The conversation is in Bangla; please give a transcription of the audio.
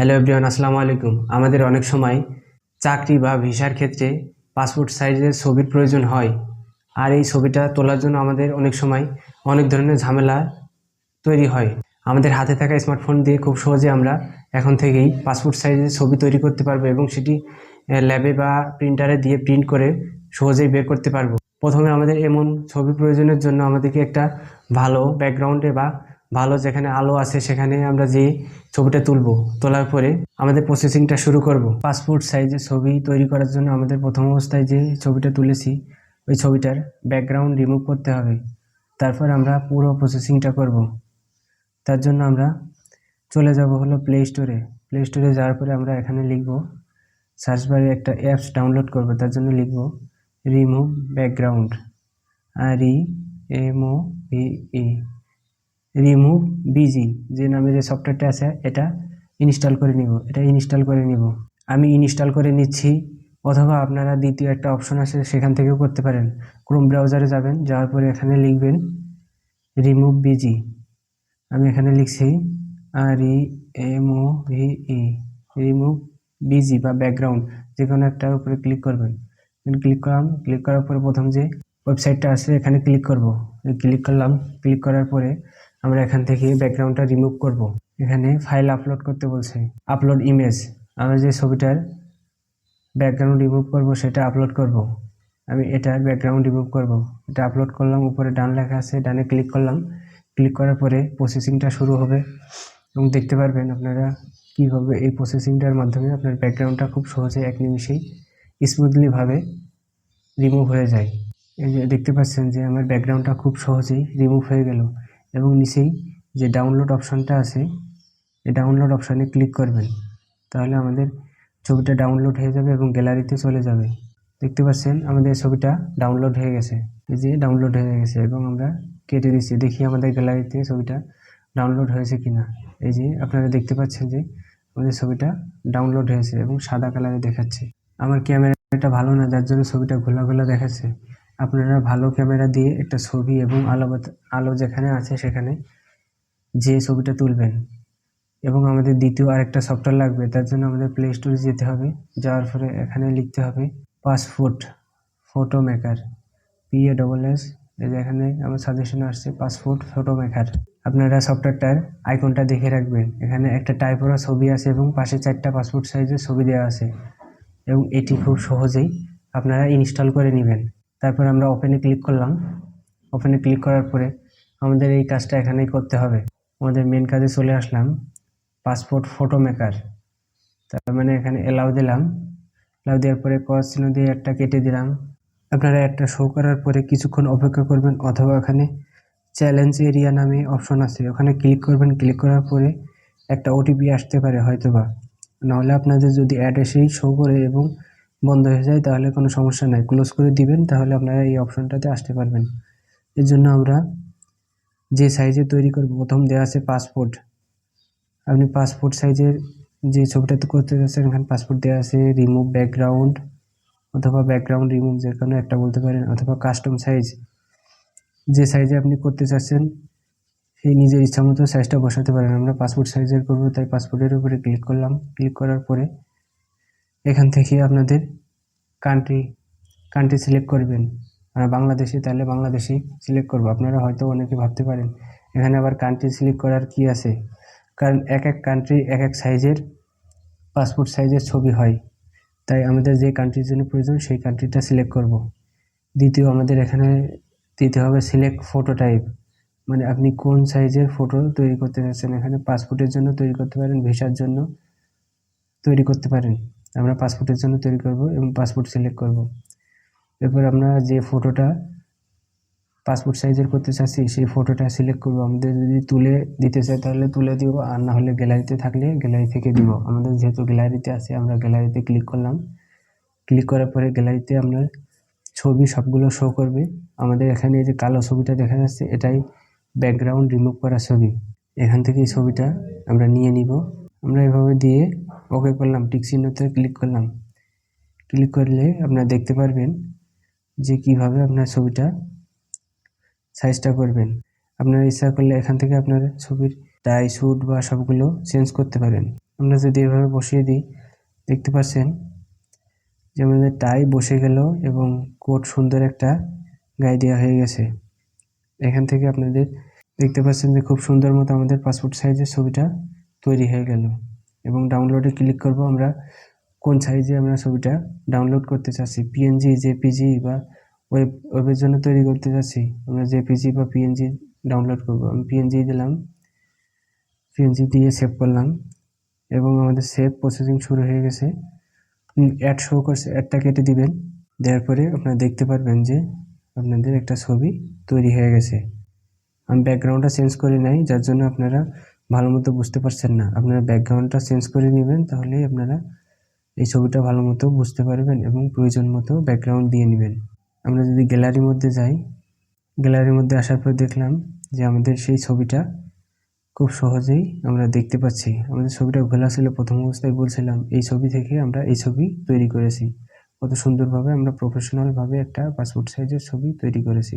হ্যালো এভরিওয়ান আসসালামু আলাইকুম। আমাদের অনেক সময় চাকরি বা ভিসার ক্ষেত্রে পাসপোর্ট সাইজের ছবির প্রয়োজন হয়। আর এই ছবিটা তোলার জন্য আমাদের অনেক সময় অনেক ধরনের ঝামেলা তৈরি হয়। আমাদের হাতে থাকা স্মার্টফোন দিয়ে খুব সহজে আমরা এখন থেকেই পাসপোর্ট সাইজের ছবি তৈরি করতে পারব এবং সেটি ল্যাবে বা প্রিন্টারে দিয়ে প্রিন্ট করে সহজেই বের করতে পারব। প্রথমে আমাদের এমন ছবি প্রয়োজনের জন্য আমাদেরকে একটা ভালো ব্যাকগ্রাউন্ডে বা ভালো যেখানে আলো আছে সেখানে আমরা যে ছবিটা তুলব, তোলার পরে আমাদের প্রসেসিংটা শুরু করব। পাসপোর্ট সাইজের ছবি তৈরি করার জন্য আমাদের প্রথম অবস্থায় যে ছবিটা তুলেছি, ওই ছবিটার ব্যাকগ্রাউন্ড রিমুভ করতে হবে। তারপর আমরা পুরো প্রসেসিংটা করব। তার জন্য আমরা চলে যাব হলো প্লে স্টোরে প্লে স্টোরে যাওয়ার পরে আমরা এখানে লিখব সার্চ বারে একটা অ্যাপস ডাউনলোড করব। তার জন্য লিখব remove background R E M O E remove BG যে নামে যে সফটওয়্যারটা আছে, এটা ইনস্টল করে নিব। এটা ইনস্টল করে নিব। আমি ইনস্টল করে নিচ্ছি, অথবা আপনারা দ্বিতীয় একটা অপশন আছে, সেখান থেকেও করতে পারেন। ক্রোম ব্রাউজারে যাবেন, যাওয়ার পরে এখানে লিখবেন রিমুভ বিজি আমি এখানে লিখছি R E M O V E remove BG বা ব্যাকগ্রাউন্ড যে কোনো একটার উপরে ক্লিক করবেন। ক্লিক করলাম ক্লিক করার পরে প্রথম যে ওয়েবসাইটটা আছে, এখানে ক্লিক করব। ক্লিক করলাম ক্লিক করার পরে আমরা এখান থেকে ব্যাকগ্রাউন্ডটা রিমুভ করব। এখানে ফাইল আপলোড করতে বলছে আপলোড ইমেজ আমরা যে ছবিটার ব্যাকগ্রাউন্ড রিমুভ করব, সেটা আপলোড করব। আমি এটার ব্যাকগ্রাউন্ড রিমুভ করব। এটা আপলোড করলাম, উপরে ডান লেখা আছে, ডানে ক্লিক করলাম। ক্লিক করার পরে প্রসেসিংটা শুরু হবে। এবং দেখতে পারবেন আপনারা কীভাবে এই প্রসেসিংটার মাধ্যমে আপনার ব্যাকগ্রাউন্ডটা খুব সহজে এক নিমিষেই স্মুথলিভাবে রিমুভ হয়ে যায়। এই যে দেখতে পাচ্ছেন যে আমার ব্যাকগ্রাউন্ডটা খুব সহজেই রিমুভ হয়ে গেল। এবং নিচেই যে ডাউনলোড অপশানটা আছে, এই ডাউনলোড অপশানে ক্লিক করবেন। তাহলে আমাদের ছবিটা ডাউনলোড হয়ে যাবে এবং গ্যালারিতে চলে যাবে। দেখতে পাচ্ছেন, আমাদের ছবিটা ডাউনলোড হয়ে গেছে। এই যে ডাউনলোড হয়ে গেছে এবং আমরা কেটে দিচ্ছি। দেখি আমাদের গ্যালারিতে ছবিটা ডাউনলোড হয়েছে কিনা। এই যে আপনারা দেখতে পাচ্ছেন যে আমাদের ছবিটা ডাউনলোড হয়েছে এবং সাদা কালারে দেখাচ্ছে। আমার ক্যামেরাটা ভালো না, যার জন্য ছবিটা ঘোলা ঘোলা দেখাচ্ছে। আপনারা ভালো ক্যামেরা দিয়ে একটা ছবি এবং আলো আলো যেখানে আছে সেখানে যে ছবিটা তুলবেন। এবং আমাদের দ্বিতীয় আরেকটা সফটওয়্যার লাগবে, তার জন্য আমাদের প্লে স্টোরে যেতে হবে। যাওয়ার পরে এখানে লিখতে হবে passport photo maker P A double S এখানে আমার সাজেশন আসছে পাসপোর্ট ফটো মেকার আপনারা সফটওয়্যারটার আইকনটা দেখে রাখবেন। এখানে একটা টাইপোরা ছবি আছে এবং পাশে চারটা পাসপোর্ট সাইজের ছবি দেওয়া আছে। এবং এটি খুব সহজেই আপনারা ইনস্টল করে নেবেন। তারপর আমরা ওপেনে ক্লিক করলাম। ওপেনে ক্লিক করার পরে আমাদের এই কাজটা এখানেই করতে হবে। আমাদের মেন কাজে চলে আসলাম পাসপোর্ট ফটো মেকার তার মানে এখানে এলাও দিলাম। এলাও দেওয়ার পরে কস চিহ্ন দিয়ে একটা কেটে দিলাম। আপনারা একটা শো করার পরে কিছুক্ষণ অপেক্ষা করবেন অথবা এখানে চ্যালেঞ্জ এরিয়া নামে অপশন আছে। ওখানে ক্লিক করবেন ক্লিক করার পরে একটা ওটিপি আসতে পারে হয়তোবা। নাহলে আপনাদের যদি অ্যাড এসেই শো করে এবং বন্ধ হয়ে যায়, তাহলে কোনো সমস্যা নাই। ক্লোজ করে দিবেন, তাহলে আপনারা এই অপশনটাতে আসতে পারবেন। এর জন্য আমরা যে সাইজে তৈরি করব, প্রথম দেওয়া আছে পাসপোর্ট আপনি পাসপোর্ট সাইজের যে ছবিটাতে করতে চাচ্ছেন এখানে পাসপোর্ট দেওয়া আছে রিমুভ ব্যাকগ্রাউন্ড অথবা ব্যাকগ্রাউন্ড রিমুভ যে কোনো একটা বলতে পারেন, অথবা কাস্টম সাইজ যে সাইজে আপনি করতে চাচ্ছেন, সেই নিজের ইচ্ছা মতো সাইজটা বসাতে পারেন। আমরা পাসপোর্ট সাইজের করব, তাই পাসপোর্টের উপরে ক্লিক করলাম। ক্লিক করার পরে এখান থেকে আপনাদের কান্ট্রি কান্ট্রি সিলেক্ট করবেন। আর বাংলাদেশি তাহলে বাংলাদেশি সিলেক্ট করব। আপনারা হয়তো অনেকে ভাবতে পারেন, এখানে আবার কান্ট্রি সিলেক্ট করার কি আছে? কারণ এক এক কান্ট্রি এক এক সাইজের পাসপোর্ট সাইজের ছবি হয়। তাই আমাদের যে কান্ট্রির জন্য প্রয়োজন, সেই কান্ট্রিটা সিলেক্ট করব। দ্বিতীয়, আমাদের এখানে দিতে হবে সিলেক্ট ফটো টাইপ মানে আপনি কোন সাইজের ফটো তৈরি করতে চাচ্ছেন? এখানে পাসপোর্টের জন্য তৈরি করতে পারেন ভিসার জন্য তৈরি করতে পারেন। আমরা পাসপোর্টের জন্য তৈরি করব এবং পাসপোর্ট সিলেক্ট করব। এরপর আমরা যে ফটোটা পাসপোর্ট সাইজের করতে চাচ্ছি, সেই ফটোটা সিলেক্ট করব। আমাদের যদি তুলে দিতে চাই তাহলে তুলে দিব, আর না হলে গ্যালারিতে থাকলে গ্যালারি থেকে দিব। আমাদের যেহেতু গ্যালারিতে আছে, আমরা গ্যালারিতে ক্লিক করলাম। ক্লিক করার পরে গ্যালারিতে আমরা ছবি সবগুলো শো করবে। আমাদের এখানে যে কালো ছবিটা দেখা যাচ্ছে, এটাই ব্যাকগ্রাউন্ড রিমুভ করা ছবি। এখান থেকে এই ছবিটা আমরা নিয়ে নিব। আমরা এভাবে দিয়ে ওকে করলাম। টিক চিহ্নতে ক্লিক করলাম। ক্লিক করলে আপনারা দেখতে পারবেন যে কীভাবে আপনার ছবিটা সাইজটা করবেন। আপনার ইচ্ছা করলে এখান থেকে আপনার ছবির টাই শ্যুট বা সবগুলো চেঞ্জ করতে পারেন। আমরা যদি এভাবে বসিয়ে দিই, দেখতে পাচ্ছেন যে আমাদের টাই বসে গেল এবং কোট সুন্দর একটা গায়ে দেওয়া হয়ে গেছে। এখান থেকে আপনাদের দেখতে পাচ্ছেন যে খুব সুন্দর মতো আমাদের পাসপোর্ট সাইজের ছবিটা তৈরি হয়ে গেল। এবং ডাউনলোডে ক্লিক করব আমরা। কোন সাইজে আমরা ছবিটা ডাউনলোড করতে চাচ্ছি? পিএনজি জেপিজি বা ওয়েব ওয়েবের জন্য তৈরি করতে চাচ্ছি? আমরা জেপিজি বা পিএনজি ডাউনলোড করব। আমি পিএনজি দিলাম। পিএনজি দিয়ে সেভ করলাম। এবং আমাদের সেভ প্রসেসিং শুরু হয়ে গেছে। অ্যাড শো করছে অ্যাডটা কেটে দিবেন। দেওয়ার পরে আপনারা দেখতে পারবেন যে আপনাদের একটা ছবি তৈরি হয়ে গেছে। আমি ব্যাকগ্রাউন্ডটা চেঞ্জ করে নাই, যার জন্য আপনারা ভালো মতো বুঝতে পারছেন না। আপনারা ব্যাকগ্রাউন্ডটা চেঞ্জ করে নেবেন তাহলেই আপনারা এই ছবিটা ভালো মতো বুঝতে পারবেন এবং প্রয়োজন মতো ব্যাকগ্রাউন্ড দিয়ে নেবেন। আমরা যদি গ্যালারির মধ্যে যাই গ্যালারির মধ্যে আসার পর দেখলাম যে আমাদের সেই ছবিটা খুব সহজেই আমরা দেখতে পাচ্ছি। আমাদের ছবিটা ঘোলা ছিল প্রথম অবস্থায় বলছিলাম, এই ছবি থেকে আমরা এই ছবি তৈরি করেছি। কত সুন্দরভাবে আমরা প্রফেশনালভাবে একটা পাসপোর্ট সাইজের ছবি তৈরি করেছি।